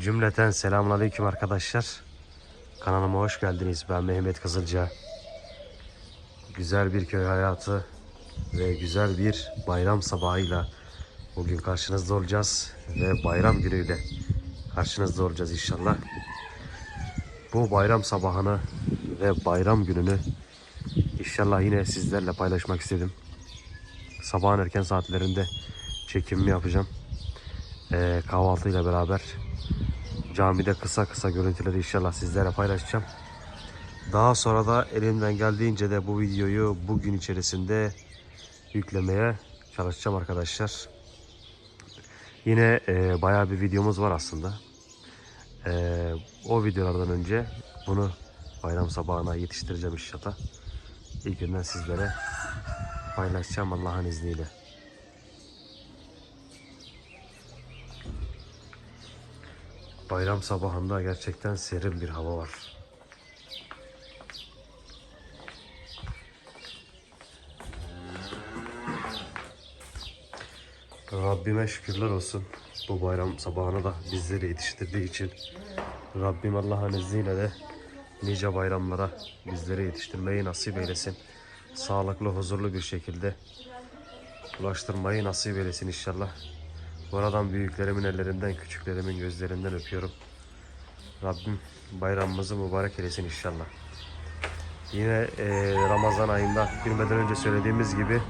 Cümleten selamünaleyküm arkadaşlar. Kanalıma hoş geldiniz. Ben Mehmet Kızılca. Güzel bir köy hayatı ve güzel bir bayram sabahıyla bugün karşınızda olacağız ve bayram günüyle karşınızda olacağız inşallah. Bu bayram sabahını ve bayram gününü inşallah yine sizlerle paylaşmak istedim. Sabahın erken saatlerinde çekimimi yapacağım. Ee, kahvaltıyla beraber camide kısa kısa görüntüleri inşallah sizlere paylaşacağım. Daha sonra da elimden geldiğince de bu videoyu bugün içerisinde yüklemeye çalışacağım arkadaşlar. Yine e, bayağı bir videomuz var aslında. E, o videolardan önce bunu bayram sabahına yetiştireceğim inşallah. İlk günden sizlere paylaşacağım Allah'ın izniyle. Bayram sabahında gerçekten serin bir hava var. Rabbime şükürler olsun. Bu bayram sabahını da bizleri yetiştirdiği için Rabbim Allah'ın izniyle de nice bayramlara bizleri yetiştirmeyi nasip eylesin. Sağlıklı, huzurlu bir şekilde ulaştırmayı nasip eylesin inşallah. Buradan büyüklerimin ellerinden, küçüklerimin gözlerinden öpüyorum. Rabbim bayramımızı mübarek eylesin inşallah. Yine eee, Ramazan ayında girmeden önce söylediğimiz gibi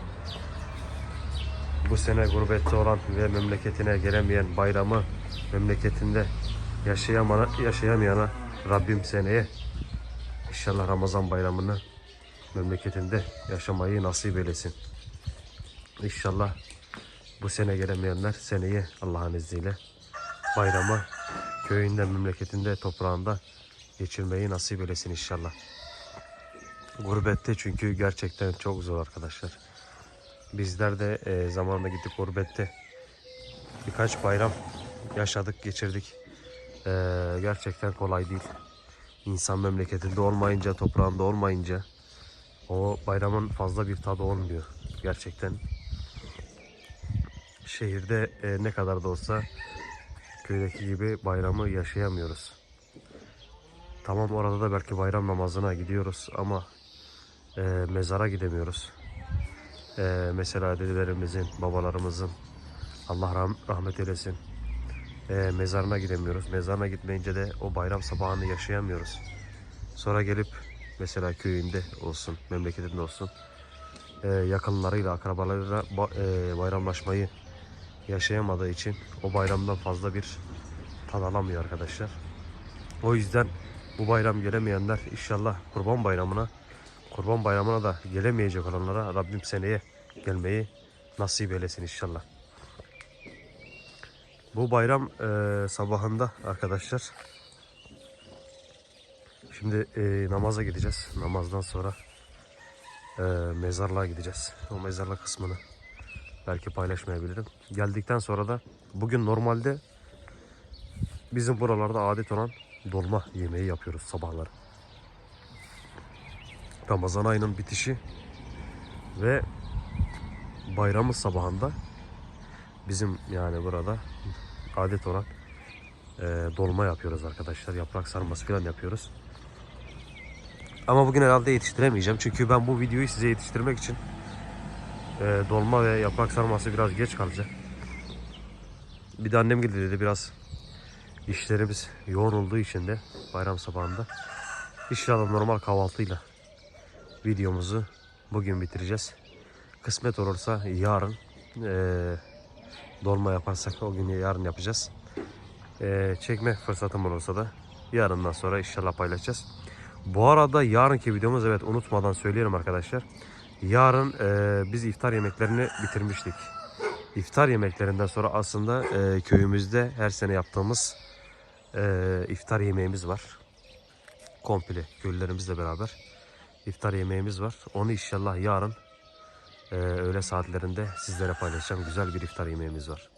bu sene gurbette olan ve memleketine gelemeyen bayramı memleketinde yaşayamana, yaşayamayana Rabbim seneye inşallah Ramazan bayramını memleketinde yaşamayı nasip eylesin. İnşallah bu sene gelemeyenler seneye Allah'ın izniyle bayrama köyünde, memleketinde, toprağında geçirmeyi nasip eylesin inşallah. Gurbette çünkü gerçekten çok zor arkadaşlar. Bizler de e, zamanında gittik gurbette. Birkaç bayram yaşadık, geçirdik. E, gerçekten kolay değil. İnsan memleketinde olmayınca, toprağında olmayınca o bayramın fazla bir tadı olmuyor. Gerçekten şehirde e, ne kadar da olsa köydeki gibi bayramı yaşayamıyoruz. Tamam orada da belki bayram namazına gidiyoruz ama e, mezara gidemiyoruz. E, mesela dedelerimizin, babalarımızın Allah rah- rahmet eylesin. E, mezarına gidemiyoruz. Mezarına gitmeyince de o bayram sabahını yaşayamıyoruz. Sonra gelip mesela köyünde olsun, memleketinde olsun e, yakınlarıyla, akrabalarıyla ba- e, bayramlaşmayı yaşayamadığı için o bayramdan fazla bir tad alamıyor arkadaşlar. O yüzden bu bayram gelemeyenler inşallah kurban bayramına kurban bayramına da gelemeyecek olanlara Rabbim seneye gelmeyi nasip eylesin inşallah. Bu bayram e, sabahında arkadaşlar şimdi e, namaza gideceğiz. Namazdan sonra e, mezarlığa gideceğiz. O mezarlık kısmını belki paylaşmayabilirim. Geldikten sonra da bugün normalde bizim buralarda adet olan dolma yemeği yapıyoruz sabahları. Ramazan ayının bitişi ve bayramın sabahında bizim yani burada adet olan e, dolma yapıyoruz arkadaşlar. Yaprak sarması falan yapıyoruz. Ama bugün herhalde yetiştiremeyeceğim. Çünkü ben bu videoyu size yetiştirmek için e, dolma ve yaprak sarması biraz geç kalacak. Bir de annem geldi dedi biraz işlerimiz yoğun olduğu için de bayram sabahında inşallah normal kahvaltıyla videomuzu bugün bitireceğiz. Kısmet olursa yarın e, dolma yaparsak o günü yarın yapacağız. E, çekme fırsatım olursa da yarından sonra inşallah paylaşacağız. Bu arada yarınki videomuz evet unutmadan söyleyelim arkadaşlar. Yarın e, biz iftar yemeklerini bitirmiştik. İftar yemeklerinden sonra aslında e, köyümüzde her sene yaptığımız e, iftar yemeğimiz var. Komple köylülerimizle beraber iftar yemeğimiz var. Onu inşallah yarın e, öğle saatlerinde sizlere paylaşacağım. Güzel bir iftar yemeğimiz var.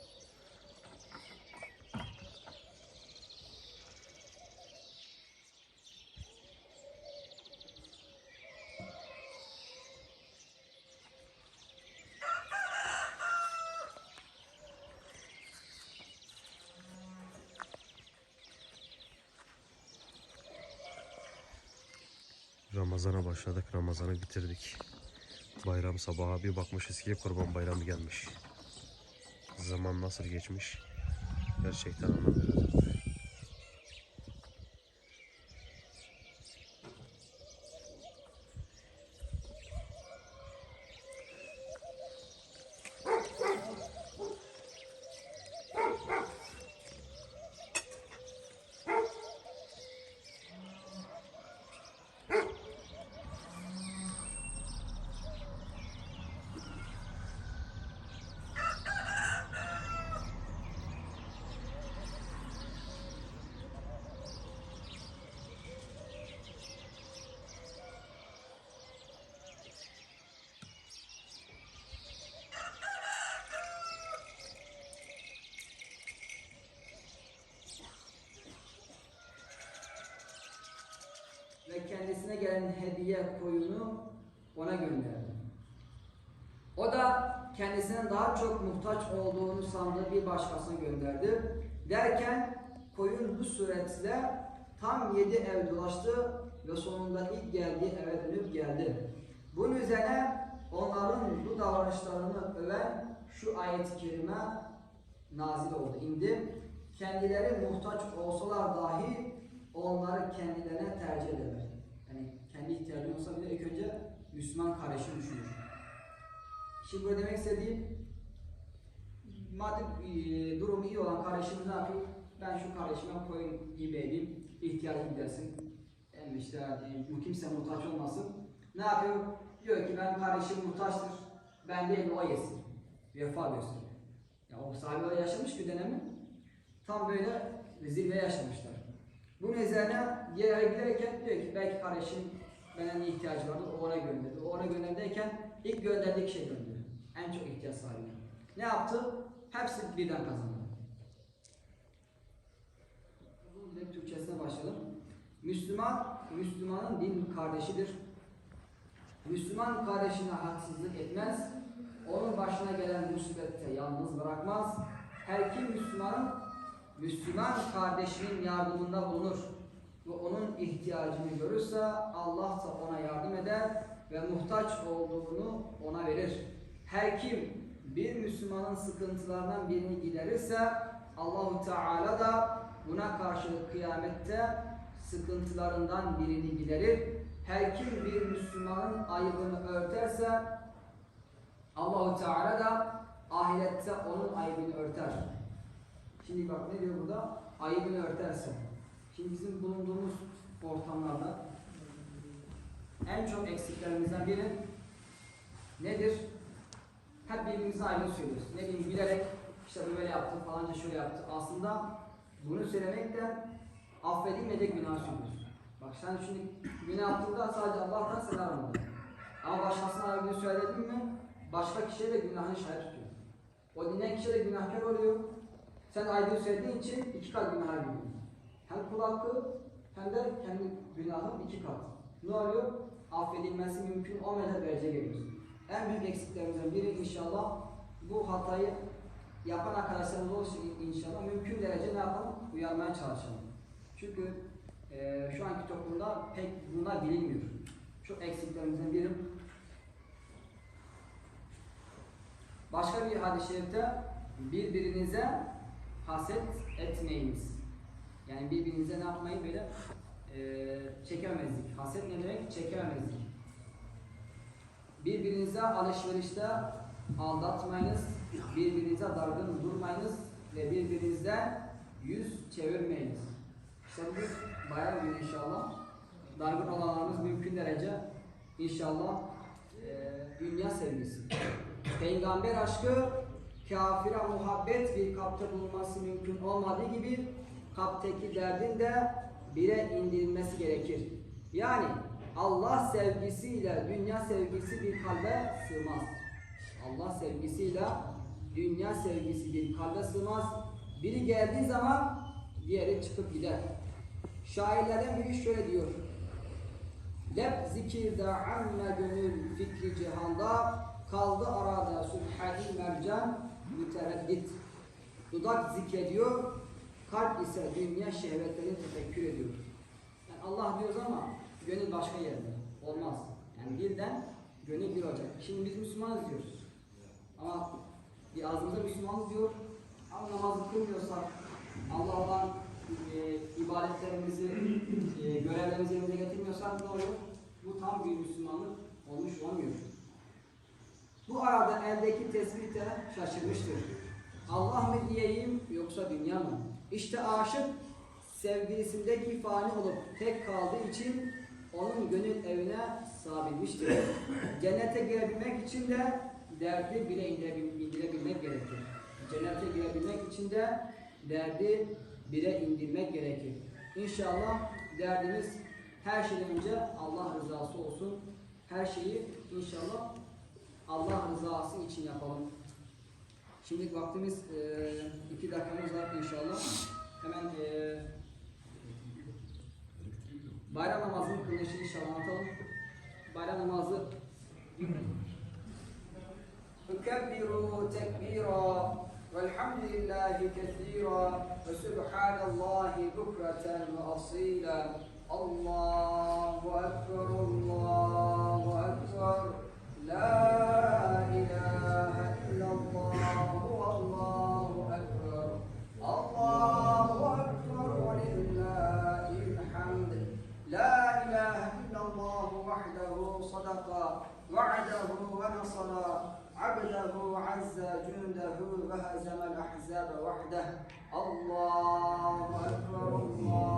Başladık. Ramazanı bitirdik. Bayram sabahı bir bakmışız ki kurban bayramı gelmiş. Zaman nasıl geçmiş? Gerçekten anlamıyoruz. Kendisine gelen hediye koyunu ona gönderdi. O da kendisinin daha çok muhtaç olduğunu sandığı bir başkasına gönderdi. Derken koyun bu suretle tam yedi ev dolaştı ve sonunda ilk geldiği eve dönüp geldi. Bunun üzerine onların bu davranışlarını öven şu ayet-i kerime nazil oldu, indi. Kendileri muhtaç olsalar dahi onları kendilerine tercih ederler. Kendi ihtiyacı olsa bile ilk önce Müslüman kardeşini düşünür. Şimdi burada demek istediğim maddi e, durumu iyi olan kardeşimiz ne yapıyor? Ben şu kardeşime koyun gibi edeyim, ihtiyacı gidersin. Yani işte e, kimse muhtaç olmasın. Ne yapıyor? Diyor ki ben kardeşim muhtaçtır. Ben değil de o yesin. Vefa gösteriyor. Ya o sahibi yaşamış bir dönemi. Tam böyle zirve yaşamışlar. Bunun üzerine diğer giderken diyor ki belki kardeşim ne ihtiyacı vardı o ona gönderdi. O ona gönderdiyken ilk gönderdiği kişiye döndü. En çok ihtiyaç sahibi. Ne yaptı? Hepsi birden kazandı. Direkt Türkçesine başlayalım. Müslüman, Müslümanın din kardeşidir. Müslüman kardeşine haksızlık etmez. Onun başına gelen musibette yalnız bırakmaz. Her kim Müslümanın Müslüman kardeşinin yardımında bulunur ve onun ihtiyacını görürse Allah da ona yardım eder ve muhtaç olduğunu ona verir. Her kim bir Müslümanın sıkıntılarından birini giderirse Allahu Teala da buna karşılık kıyamette sıkıntılarından birini giderir. Her kim bir Müslümanın ayıbını örterse Allahu Teala da ahirette onun ayıbını örter. Şimdi bak ne diyor burada? Ayıbını örterse. Şimdi bizim bulunduğumuz ortamlarda en çok eksiklerimizden biri nedir? Hep birbirimize ayrı söylüyoruz. Ne bileyim bilerek işte böyle yaptı falanca şöyle yaptı. Aslında bunu söylemekten affedilmeyecek günah söylüyorsun. Bak sen şimdi günah yaptığında sadece Allah'tan seni aramadı. Ama başkasına ayrı söyledin mi başka kişiye de günahını şahit tutuyor. O dinleyen kişi de günahkar oluyor. Sen aydın söylediğin için iki kat günaha giriyorsun. Kul hakkı hem de kendi günahın iki kat. Ne oluyor? Affedilmesi mümkün olmayan derece geliyorsun. En büyük eksiklerimizden biri inşallah bu hatayı yapan arkadaşlarımız olsun inşallah mümkün derece ne yapalım? Uyarmaya çalışalım. Çünkü e, şu anki toplumda pek bunlar bilinmiyor. Çok eksiklerimizden biri. Başka bir hadis-i şerifte birbirinize haset etmeyiniz. Yani birbirinize ne yapmayın böyle e, çekememezlik. Haset ne demek? Çekememezlik. Birbirinize alışverişte aldatmayınız. Birbirinize dargın durmayınız ve birbirinizden yüz çevirmeyiniz. İşte bugün bayağı bir inşallah dargın olanlarımız mümkün derece inşallah e, dünya sevgisi. Peygamber aşkı kafire muhabbet bir kalpte bulunması mümkün olmadığı gibi kalpteki derdin de bire indirilmesi gerekir. Yani Allah sevgisiyle dünya sevgisi bir kalbe sığmaz. Allah sevgisiyle dünya sevgisi bir kalbe sığmaz. Biri geldiği zaman diğeri çıkıp gider. Şairlerden biri şöyle diyor. Lep zikirde amme gönül fikri cihanda kaldı arada subhani mercan mütereddit. Dudak zikrediyor, kalp ise dünya şehvetlerini tefekkür ediyor. Yani Allah diyoruz ama gönül başka yerde. Olmaz. Yani dilden gönül bir olacak. Şimdi biz Müslümanız diyoruz. Ama bir ağzımıza Müslümanız diyor. Ama namazı kılmıyorsak, Allah'tan e, ibadetlerimizi, e, görevlerimizi yerine getirmiyorsak ne olur? Bu tam bir Müslümanlık olmuş olmuyor. Bu arada eldeki tespite şaşırmıştır. Allah mı diyeyim yoksa dünya mı? İşte aşık sevgilisindeki fani olup tek kaldığı için onun gönül evine sığabilmiştir. Cennete girebilmek için de derdi bile indirebil- indirebilmek gerekir. Cennete girebilmek için de derdi bile indirmek gerekir. İnşallah derdimiz her şeyden önce Allah rızası olsun. Her şeyi inşallah Allah rızası için yapalım. Şimdi vaktimiz e, iki dakikamız var inşallah. Hemen e, bayram namazının kılınışını inşallah anlatalım. Bayram namazı Kebbiru tekbira Velhamdülillahi kethira Ve subhanallahi bukraten ve asila Allahu Ekber Allahu Ekber La وعده ونصر. عبده عز جنده وهزم الأحزاب وحده. الله أكبر الله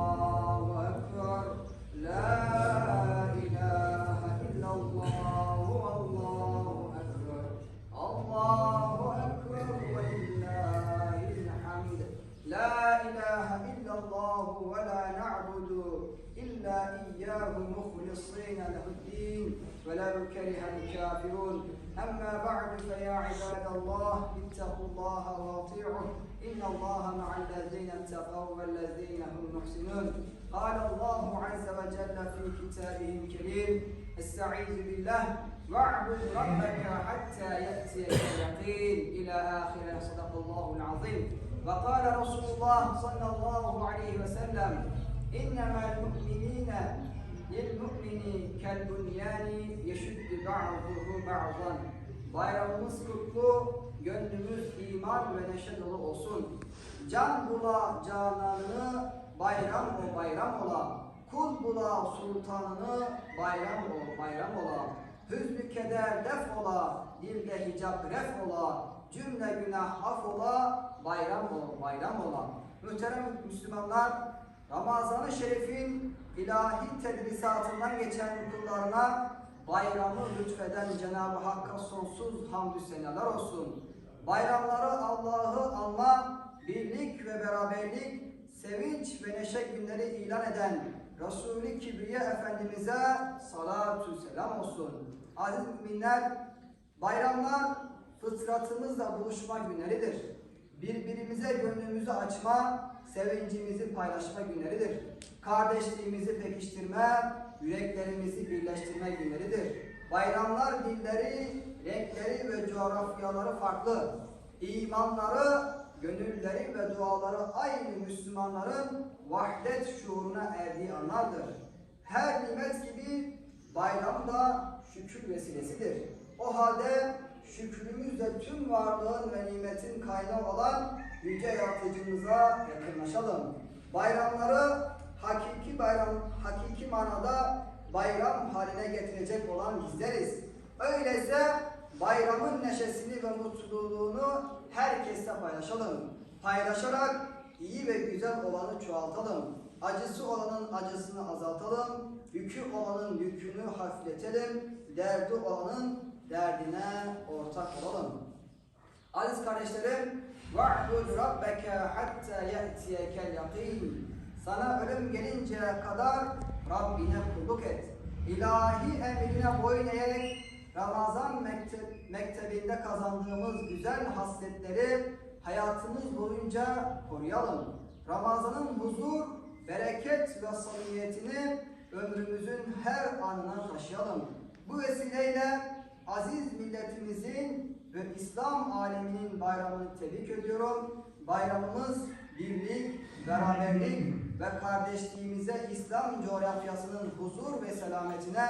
كره الكافرون. أما بعد فيا عباد الله اتقوا الله واطيعوه إن الله مع الذين اتقوا والذين هم محسنون. قال الله عز وجل في كتابه الكريم أستعيذ بالله واعبد ربك حتى يأتيك اليقين. إلى آخر صدق الله العظيم. وقال رسول الله صلى الله عليه وسلم إنما المؤمنين للمؤمن كالبنيان يشد بعضه بعضا Bayramımız kutlu, gönlümüz iman ve neşe dolu olsun. Can bula cananını, bayram o bayram ola. Kul bula sultanını, bayram o bayram ola. Hüznü keder def ola, dilde hicap ref ola. Cümle günah af ola, bayram o bayram ola. Muhterem Müslümanlar, Ramazan-ı Şerif'in ilahi tedrisatından geçen kullarına bayramı lütfeden Cenab-ı Hakk'a sonsuz hamdü senalar olsun. Bayramları Allah'ı anma, birlik ve beraberlik, sevinç ve neşe günleri ilan eden Resulü Kibriye Efendimiz'e salatü selam olsun. Aziz müminler, bayramlar fıtratımızla buluşma günleridir. Birbirimize gönlümüzü açma, sevincimizi paylaşma günleridir. Kardeşliğimizi pekiştirme, yüreklerimizi birleştirme günleridir. Bayramlar dilleri, renkleri ve coğrafyaları farklı. İmanları, gönülleri ve duaları aynı Müslümanların vahdet şuuruna erdiği anlardır. Her nimet gibi bayram da şükür vesilesidir. O halde şükrümüzle tüm varlığın ve nimetin kaynağı olan yüce yaratıcımıza yakınlaşalım. Bayramları hakiki bayram, hakiki manada bayram haline getirecek olan bizleriz. Öyleyse bayramın neşesini ve mutluluğunu herkesle paylaşalım. Paylaşarak iyi ve güzel olanı çoğaltalım. Acısı olanın acısını azaltalım. Yükü olanın yükünü hafifletelim. Derdi olanın derdine ortak olalım. Aziz kardeşlerim, وَعْبُدْ رَبَّكَ حَتَّى يَأْتِيَكَ الْيَقِينَ Sana ölüm gelinceye kadar Rabbine kulluk et. İlahi emrine boyun eğerek Ramazan mektep, mektebinde kazandığımız güzel hasletleri hayatımız boyunca koruyalım. Ramazanın huzur, bereket ve samimiyetini ömrümüzün her anına taşıyalım. Bu vesileyle aziz milletimizin ve İslam aleminin bayramını tebrik ediyorum. Bayramımız birlik, beraberlik ve kardeşliğimize İslam coğrafyasının huzur ve selametine,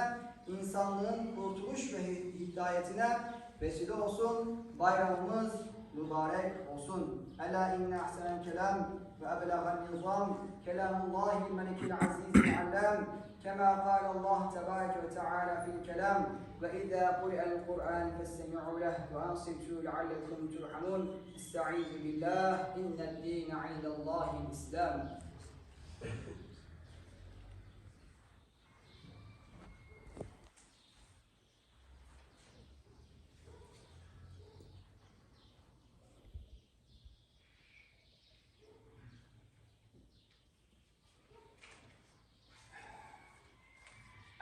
insanlığın kurtuluş ve hidayetine vesile olsun. Bayramımız mübarek olsun. Ela inne ahsenen kelam ve eblagan nizam kelamullahi melikil azizil allam كما قال الله تبارك وتعالى في الكلام وإذا قرئ القرآن فاستمعوا له وأنصتوا لعلكم ترحمون. استعيذ بالله. إن الدين عند الله الإسلام.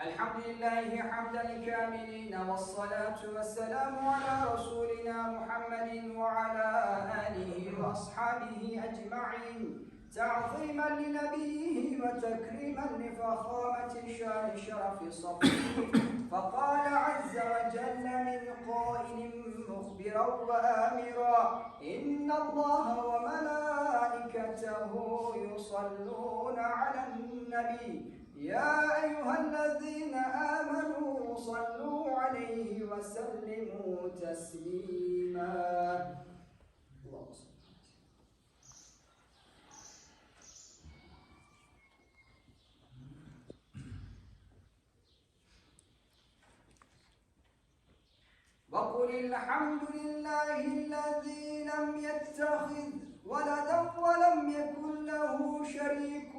الحمد لله حمدا الكاملين والصلاة والسلام على رسولنا محمد وعلى آله وأصحابه أجمعين. تعظيما لنبيه وتكريما لفخامة شان شرف صفيه فقال عز وجل من قائل مخبرا وآمرا إن الله وملائكته يصلون على النبي. يا أيها الذين آمنوا صلوا عليه وسلموا تسليما. اللهم صل وقل الحمد لله الذي لم يتخذ ولدا ولم يكن له شريك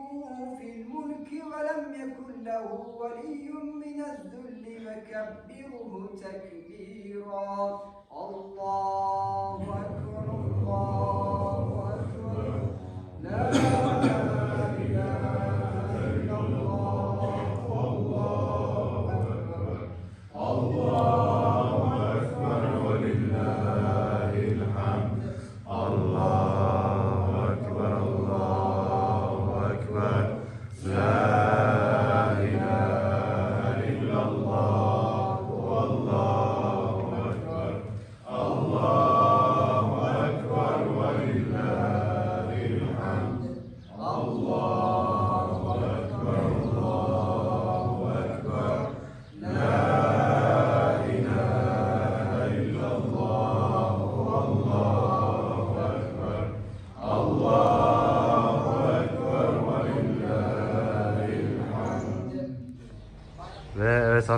في الملك ولم يكن له ولي من الذل وكبره تكبيرا. الله أكبر الله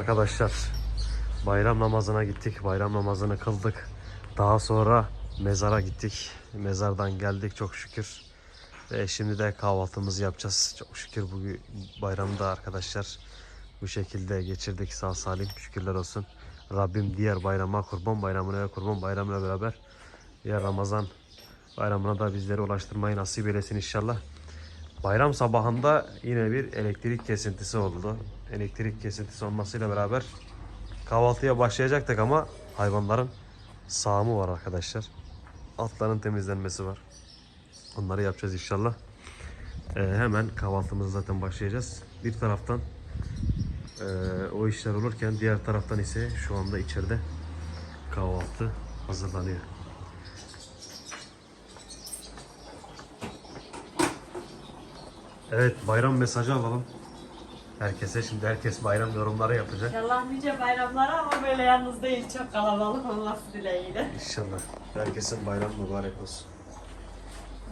arkadaşlar bayram namazına gittik. Bayram namazını kıldık. Daha sonra mezara gittik. Mezardan geldik çok şükür. Ve şimdi de kahvaltımızı yapacağız. Çok şükür bu bayramda arkadaşlar bu şekilde geçirdik sağ salim. Şükürler olsun. Rabbim diğer bayrama kurban bayramına ve kurban bayramına beraber diğer Ramazan bayramına da bizleri ulaştırmayı nasip eylesin inşallah. Bayram sabahında yine bir elektrik kesintisi oldu. Elektrik kesintisi olmasıyla beraber kahvaltıya başlayacaktık ama hayvanların sağımı var arkadaşlar. Atların temizlenmesi var. Onları yapacağız inşallah. Ee, hemen kahvaltımızı zaten başlayacağız. Bir taraftan ee, o işler olurken diğer taraftan ise şu anda içeride kahvaltı hazırlanıyor. Evet bayram mesajı alalım. Herkese şimdi herkes bayram yorumları yapacak. İnşallah nice bayramlara ama böyle yalnız değil çok kalabalık olması dileğiyle. İnşallah. Herkesin bayram mübarek olsun.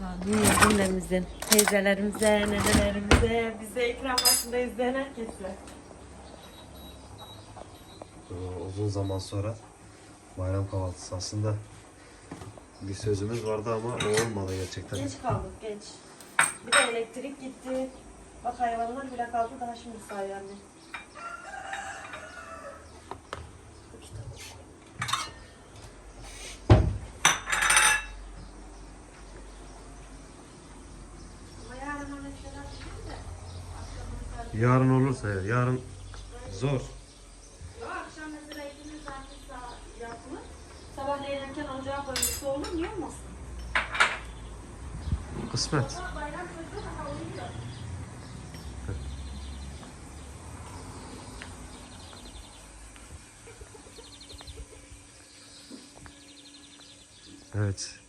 Amin cümlemizin, teyzelerimize, nenelerimize, bize ikram başında izleyen herkese. Ee, Uzun zaman sonra bayram kahvaltısı aslında bir sözümüz vardı ama o olmadı gerçekten. Geç kaldık, geç. Bir de elektrik gitti. Bak hayvanlar bile kaldı daha şimdi anne. Ama yarın olursa ya, yarın zor. Yok akşam mesela ikimiz zaten saat yapılır. Sabahleyin erken ocağa koyması olur niye olmasın? Kısmet. Bayram çocuğu daha uyuyor. Evet.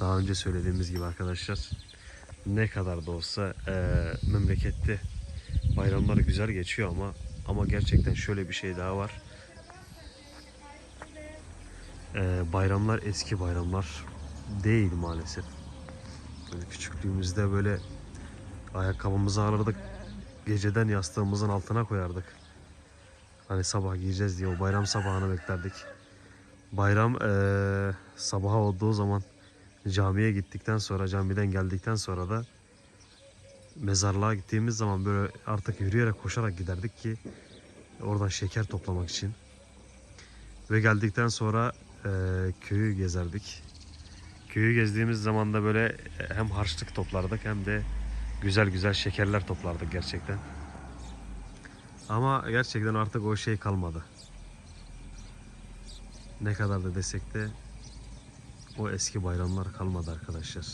Daha önce söylediğimiz gibi arkadaşlar ne kadar da olsa eee, memlekette bayramlar güzel geçiyor ama ama gerçekten şöyle bir şey daha var. Eee, bayramlar eski bayramlar değil maalesef. Böyle küçüklüğümüzde böyle ayakkabımızı alırdık. Geceden yastığımızın altına koyardık. Hani sabah giyeceğiz diye o bayram sabahını beklerdik. Bayram eee sabaha olduğu zaman camiye gittikten sonra camiden geldikten sonra da mezarlığa gittiğimiz zaman böyle artık yürüyerek koşarak giderdik ki oradan şeker toplamak için. Ve geldikten sonra eee, köyü gezerdik. Köyü gezdiğimiz zaman da böyle hem harçlık toplardık hem de güzel güzel şekerler toplardık gerçekten. Ama gerçekten artık o şey kalmadı. Ne kadar da desek de o eski bayramlar kalmadı arkadaşlar.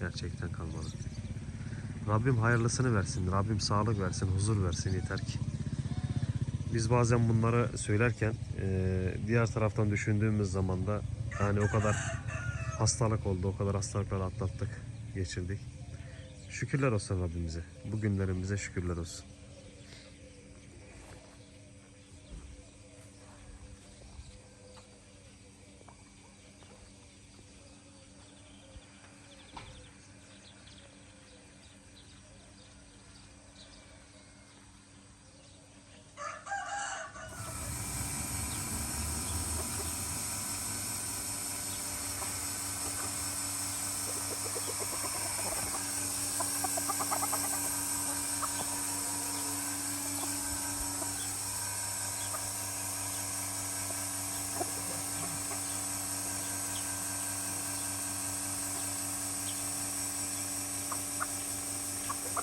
Gerçekten kalmadı. Rabbim hayırlısını versin. Rabbim sağlık versin, huzur versin yeter ki. Biz bazen bunları söylerken eee, diğer taraftan düşündüğümüz zaman da yani o kadar hastalık oldu, o kadar hastalıkları atlattık, geçirdik. Şükürler olsun Rabbimize. Bu günlerimize şükürler olsun.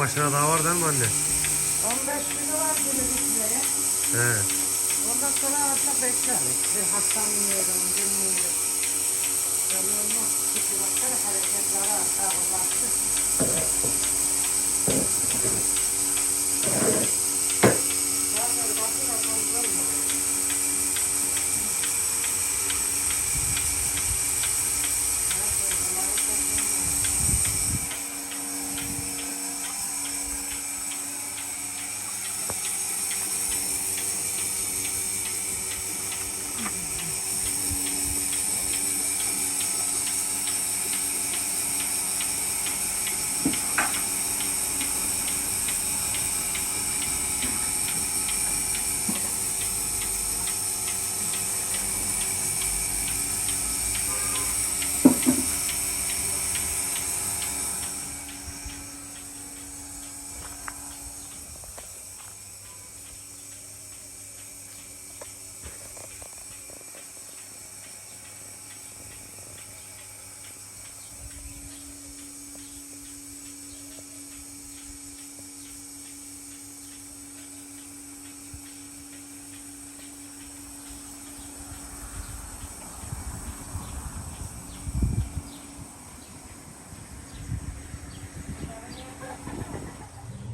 Akbaşına daha var değil mi anne? 15 günü var günü bitmeye. He. Ondan sonra artık bekleriz. Bir hastalanıyorum, bilmiyorum. Olmaz. Çünkü baksana hareketleri artar, ulaştı. Zaten bakın atalım mı?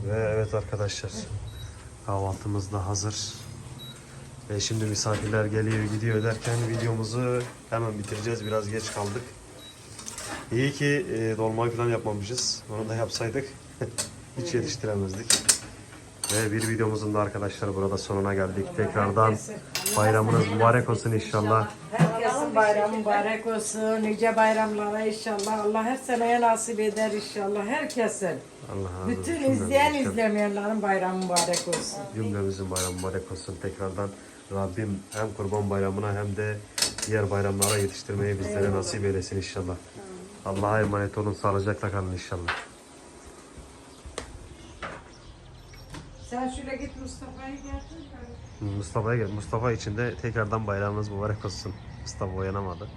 Ve evet arkadaşlar kahvaltımız da hazır. Ve şimdi misafirler geliyor gidiyor derken videomuzu hemen bitireceğiz. Biraz geç kaldık. İyi ki e, dolmayı falan yapmamışız. Onu da yapsaydık hiç yetiştiremezdik. Ve bir videomuzun da arkadaşlar burada sonuna geldik. Tekrardan bayramınız mübarek olsun inşallah. Bayramı mübarek olsun. Nice bayramlara inşallah. Allah her seneye nasip eder inşallah. Herkesin. Allah. Bütün izleyen izlemeyenlerin bayramı mübarek olsun. Cümlemizin bayramı mübarek olsun. Tekrardan Rabbim hem kurban bayramına hem de diğer bayramlara yetiştirmeyi bizlere nasip eylesin inşallah. Allah'a emanet olun. Sağlıcakla kalın inşallah. Sen şöyle git Mustafa'yı getir. Mustafa'ya gel. Mustafa için de tekrardan bayramınız mübarek olsun. Mustafa uyanamadı.